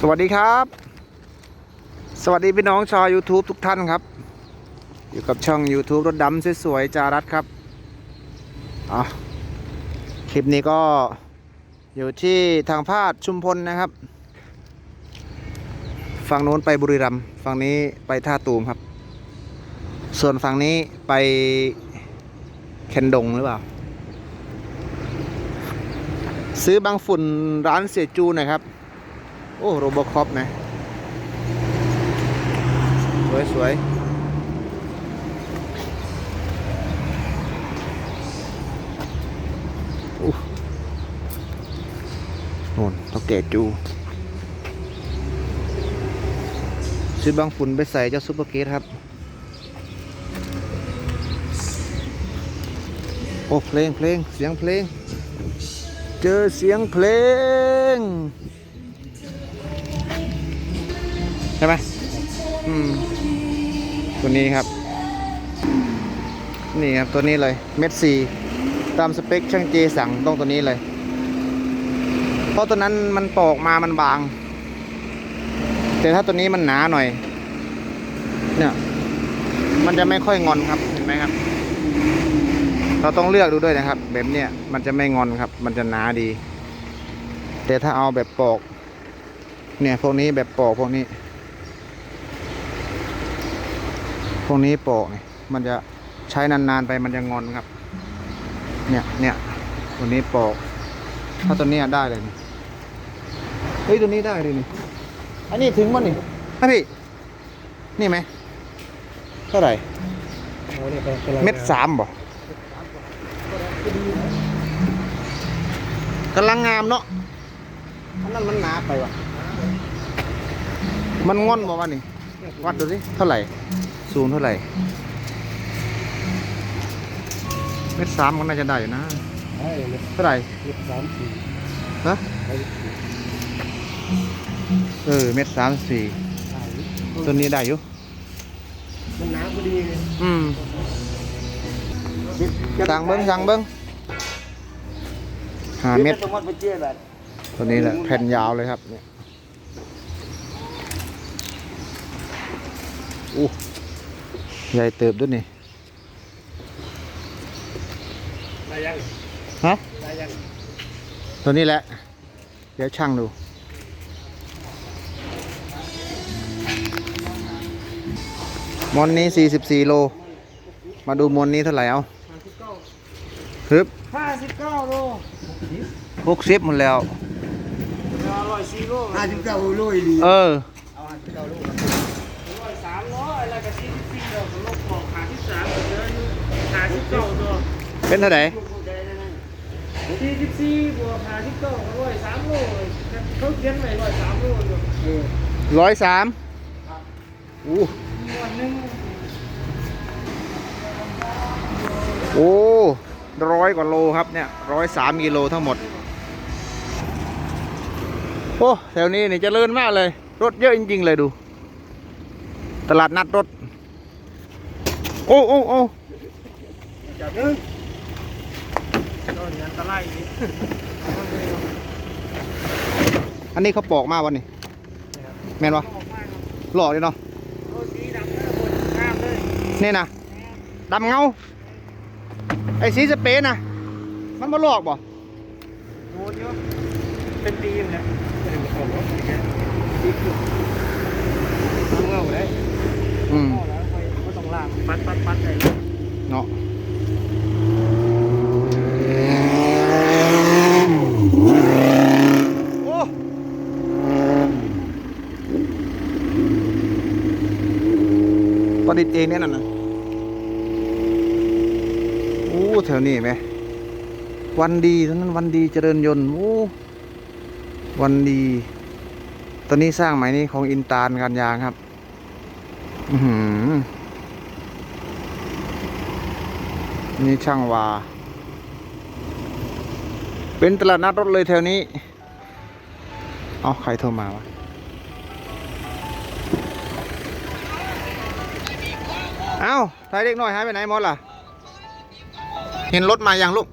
สวัสดีครับ สวัสดีพี่น้องชาว YouTube ทุกท่านครับ อยู่กับช่อง YouTube รถดำสวยๆจารัสครับอะคลิปนี้ก็อยู่ที่ทางพาดชุมพลนะครับ ฝั่งโน้นไปบุรีรัมย์ฝั่งนี้ไปท่าตูมครับ ส่วนฝั่งนี้ไปเคนดงหรือเปล่า ซื้อบางฝุ่นร้านเสียจูน่อยครับ โอ้โรบอคอปนะ สวยสวยอู้โน่นเท่าแก่จูซื้อบางฝุ่นไปใส่เจ้าซุปเปอร์เกตครับ โอ้เพลงเพลงเสียงเพลง เจอเสียงเพลง ช่ไหมอืม ตัวนี้ครับ นี่ครับตัวนี้เลยเม็ดสีตามสเปคช่างเจสั่งต้องตัวนี้เลย เพราะตัวนั้นมันปอกมามันบาง แต่ถ้าตัวนี้มันหนาหน่อย เนี่ย มันจะไม่ค่อยงอนครับ เห็นไหมครับ เราต้องเลือกดูด้วยนะครับ แบบเนี้ยมันจะไม่งอนครับ มันจะหนาดี แต่ถ้าเอาแบบปอก เนี่ยพวกนี้แบบปอกพวกนี้ พ วกนี้ปอกเนี่ยมันจะใช้นานๆไปมันจะงอนครับ เนี่ยเนี่ยตัวนี้ปอกถ้าตัวเนี้ยได้เลยนี่เฮ้ยตัวนี้ได้เลยนี่อันนี้ถึงมั้นี่นะพี่นี่ไหมเท่าไหร่เม็ดสามบ่กำลังงามเนาะอันนั้นมันหนาไปวะมันงอนบ่วะนี่วัดดูสิเท่าไหร่ สูงเท่าไหร่ เม็ดสามก็น่าจะได้อยู่นะเท่าไหร่สามสี่ฮะเออ เม็ดสามสี่ตัวนี้ได้อยู่มันน้ำพอดีเลยอืมสั่งเบิ้งสั่งเบิ้งหาเม็ดสมมติไปเจี๊ยบแบบตัวนี้แหละแผ่นยาวเลยครับเนี่ยอู้ ใหญ่เติบด้วยนี่ได้ยังฮะได้ยังตัวนี้แหละ เดี๋ยวช่างดูมอนนี้ 44 โล มาดูมอนนี้เท่าไหร่เอาฮึบห้าสิบเก้าโล60หมดแล้วอร่อยสี่โลห้าสิบเก้าโลดีเออ เอาห้าสิบเก้าโลร้อยสามร้อยอะไรกั บสี่สิบสี่โลผมลบของหาที่สามเหลืออยู่หาสิบเก้าตัวเป็นเท่าไหร่สี่สิบสี่บวกหาสิบเก้าร้อยสามโลเขาเขียนไว้ร้อยสามโลอยู่เออร้อยสามอู้วันหนึ่งโอ้ร้อยกว่าโลครับเนี่ยร้อยสามกิโลทั้งหมด โอ้แถวนี้นี่เจริญมากเลย รถเยอะจริง ๆ เลยดู ตลาดนัดรถโอ้โอ้โอ้จับหนึ่งโดนอันตรายอีกอันนี้เขาปอกมาวันนี้แม่นวะออกมาครับหล่อเลยเนาะโอ้สีดำเลยบนงามเลยนี่นะดำเงา ไอ้สีสเปรย์นะมันมาหลอกบ่โอ้เยอะเป็นปีมเลยเป็นของรถอย่างเงี้ยปีกทำเงาเลยอืมพ่อแล้วไปก็ต้องล่างปัดปัดปัดเลยเนาะโอ้ประดิษฐ์เองเนี่ยนั่นนะโอ้แถวนี้ไหม วันดีตอนนั้นวันดีเจริญยนต์โอ้วันดี ตอนนี้สร้างใหม่นี้ของอินตาลการยางครับ อือหือ นี่ช่างวา เป็นตลาดนัดรถเลยแถวนี้ เอาใครโทรมาวะเอ้าทายเด็กน้อยหายไปไหนหมดล่ะ เห็นรถมายังลูก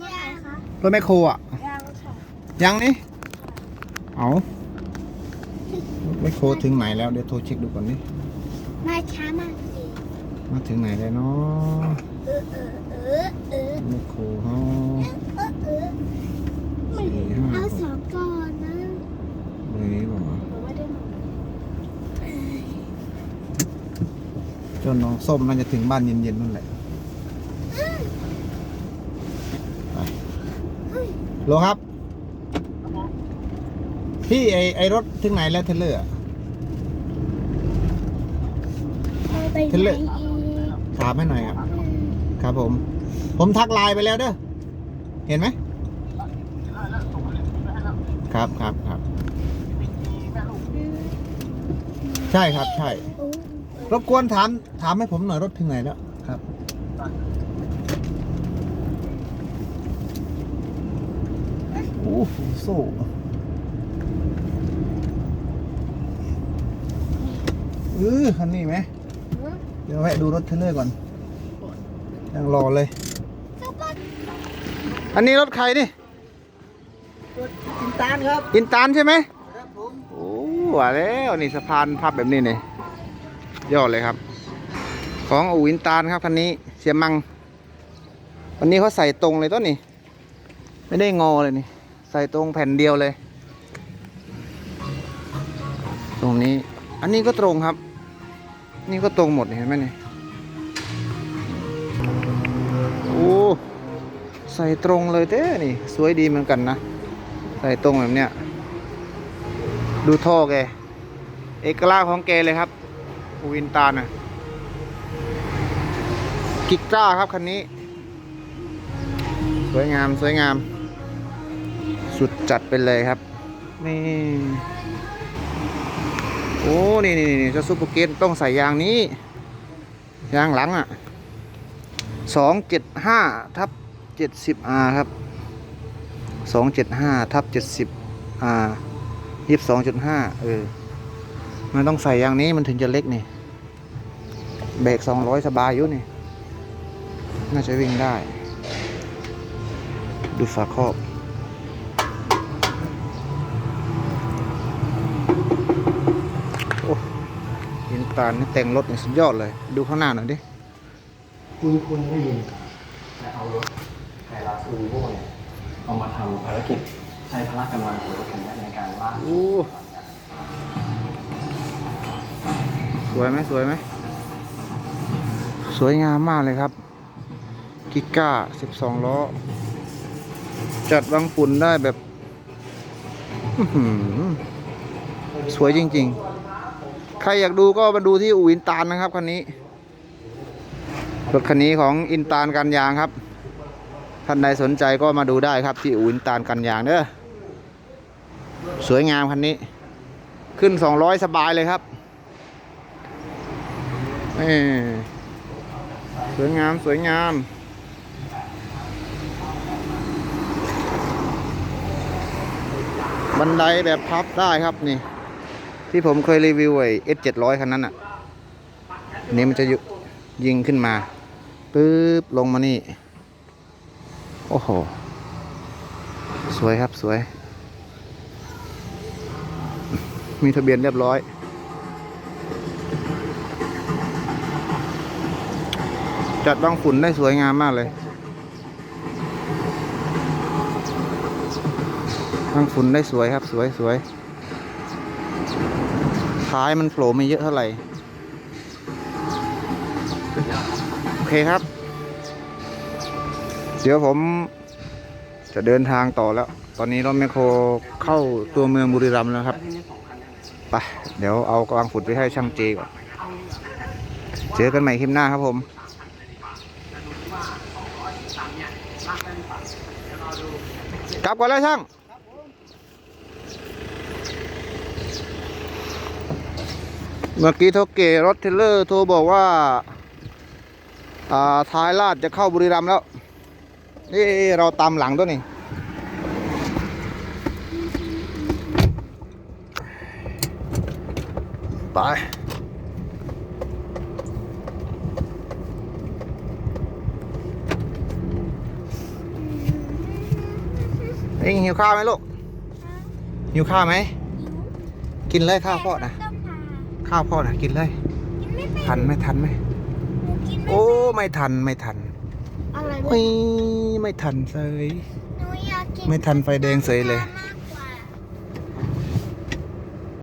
นี่ไงคะรถแมคโครอะยางค่ะยังนี่ เอารถึงไหนแล้ว เดี๋ยวโทรเช็คดูก่อนดิมาช้ามากสิมาถึงไหนแล้วเนาะ เออเออเออเออ แมคโครเฮา เออเออ สี่ห้า เอา ห ส ก องก่อนนะ เบอร์นี้บอกว่า บอกว่าได้หมด จ นน้องส้มน่าจะถึงบ้านเย็นๆนั่นแหละไปโลครับ พี่ไอไอรถถึงไหนแล้วเทรลเลอร์อะเอาไปเทรลไหเลนอร์อีกถามให้หน่อยครับ ครับผม ผมทักไลน์ไปแล้วเด้อ เห็นไหม ครับครับครับ ใช่ครับ ใช่โอ้ รบกวนถามถามให้ผมหน่อยรถถึงไหนแล้วครับ โอ้โหโซ่เออคันนี้ไหม เดี๋ยวแวะดูรถเทรลเลอร์ก่อน ยังรอเลยเจ้าก็อันนี้รถใครนี่อินตานครับ อินตานใช่ไหมครับผม โอ้ว่าแล้ว นี่สะพานพับแบบนี้เนี่ย ยอดเลยครับ ของอู่อินตานครับคันนี้เสียมัง วันนี้เขาใส่ตรงเลยต้นนี่ไม่ได้งอเลยนี่ ใส่ตรงแผ่นเดียวเลย ตรงนี้ อันนี้ก็ตรงครับ นี่ก็ตรงหมดเห็นไหมนี่โอ้ใส่ตรงเลยเต้นี่ สวยดีเหมือนกันนะ ใส่ตรงแบบเนี้ยดูท่อแก เอกลักษณ์ของแกเลยครับ อูวินตาน่ะกิกก้าครับคันนี้ สวยงามสวยงาม สุดจัดไปเลยครับ นี่ โอ้ นี่นี่นี่เจ้าซูเปอร์เกตต้องใส่ยางนี้ ยางหลังอะสองเจ็ดห้าทับเจ็ดสิบอาครับสองเจ็ดห้าทับเจ็ดสิบอายี่สิบสองจุดห้าเออ มันต้องใส่ยางนี้มันถึงจะเล็กนี่ เบรกสองร้อยสบายอยู่นี่ น่าจะวิ่งได้ ดูฝาครอบโอ้ยินตาลนี่แต่งรถนี่สุดยอดเลย ดูข้างหน้าหน่อยดิคุณคุณได้ยินแต่เอารถไทยรัฐอูโว่เนี่ยเอามาทำภารกิจใช้พละกำลังของรถคันนี้ในการลาก สวยไหมสวยไหมสวยงามมากเลยครับ กิก้า 12 ล้อ จัดวางฝุ่นได้แบบ สวยจริง ๆ ใครอยากดูก็มาดูที่อู่อินตาลนะครับคันนี้รถคันนี้ของอินตาลกันยางครับ ท่านใดสนใจก็มาดูได้ครับ ที่อู่อินตาลกันยางเด้อสวยงามคันนี้ ขึ้น 200 สบายเลยครับ นี่สวยงามสวยงามบันไดแบบพับได้ครับนี่ ที่ผมเคยรีวิวไอ้ S 700คันนั้นอะนนี้มันจะย,ยิงขึ้นมาปึ๊บลงมานี่ โอ้โห สวยครับสวย มีทะเบียนเรียบร้อย จัดบางฝุ่นได้สวยงามมากเลยบางฝุ่นได้สวยครับ สวยสวยท้ายมันโผล่ไม่เยอะเท่าไหร่ โอเคครับ เดี๋ยวผมจะเดินทางต่อแล้ว ตอนนี้รถแมคโครเข้าตัวเมืองบุรีรัมย์แล้วครับ ไป เดี๋ยวเอากลังฝุ่นไปให้ช่างเจก่อน เจอกันใหม่คลิปหน้าครับผม กลับก่อนแล้วช่างเมื่อกี้โทเกรถเทรลเลอร์โทรบอกว่าอ่าท้ายลาดจะเข้าบุรีรัมย์แล้ว นี่เราตามหลังตัวนี้ไป เอ็งหิวข้าวไหมลูกหิวข้าวไหมกินเลยข้าวพ่อนะต้องพาข้าวพ่อนะกินเลยกินไม่เป็นทันไหมทันไหมหนูกินไม่โอ้เป็นไม่ทันไม่ทันอะไรไม่ไม่ทันเลยหนูอยากกินไม่ทันไฟแดงเสยเลยมาก